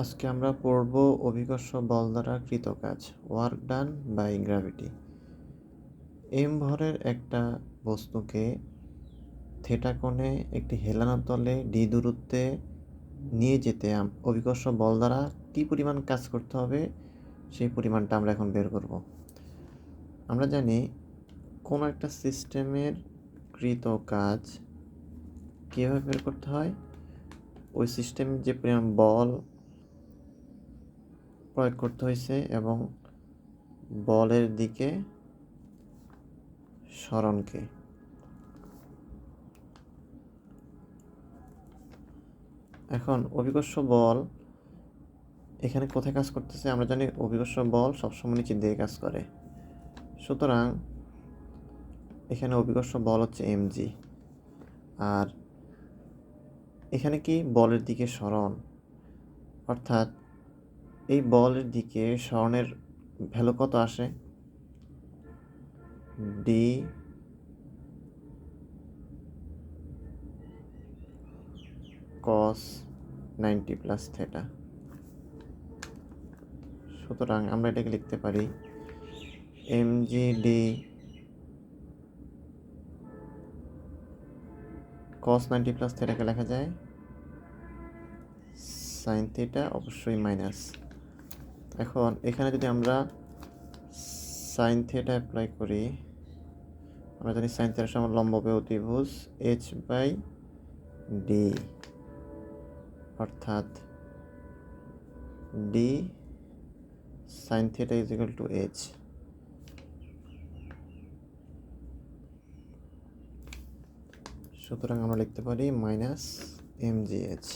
আজকে আমরা পড়ব অভিকর্ষ বল দ্বারা কৃত কাজ work done by gravity M ভরের একটা বস্তুকে থেটা কোণে একটি হেলানো তলে ডি দূরত্বে নিয়ে যেতে অভিকর্ষ বল দ্বারা কী পরিমাণ কাজ করতে হবে? সেই পরিমাণটা আমরা এখন বের করব। আমরা জানি কোনো একটা সিস্টেমের কৃত কাজ কীভাবে বের করতে হয়? ওই সিস্টেমে যে পরিমাণ বল প্রয়োগ করতে হয়েছে এবং বলের দিকে সরণকে এখন অভিকর্ষ বল এখানে কোথায় কাজ করতেছে আমরা জানি অভিকর্ষ বল সবসময় নিচের দিকে কাজ করে। সুতরাং এখানে অভিকর্ষ বল হচ্ছে এমজি আর এখানে কি বলের দিকে সরণ অর্থাৎ এই বলের দিকে স্মরণের ভ্যালু কত আসে? D cos ninety plus theta. সুতরাং আমরা এটাকে লিখতে পারি M G D cos ninety plus থেটাকে লেখা যায়। সাইন থিটা অবশ্যই মাইনাস এখন এখানে যদি আমরা সাইন থিটা অ্যাপ্লাই করি, আমরা জানি সাইন থিটার সমান লম্ববে অতিভুজ এইচ বাই ডি অর্থাৎ D sine theta is equal to H সুতরাং আমরা লিখতে পারি মাইনাস এম জি এইচ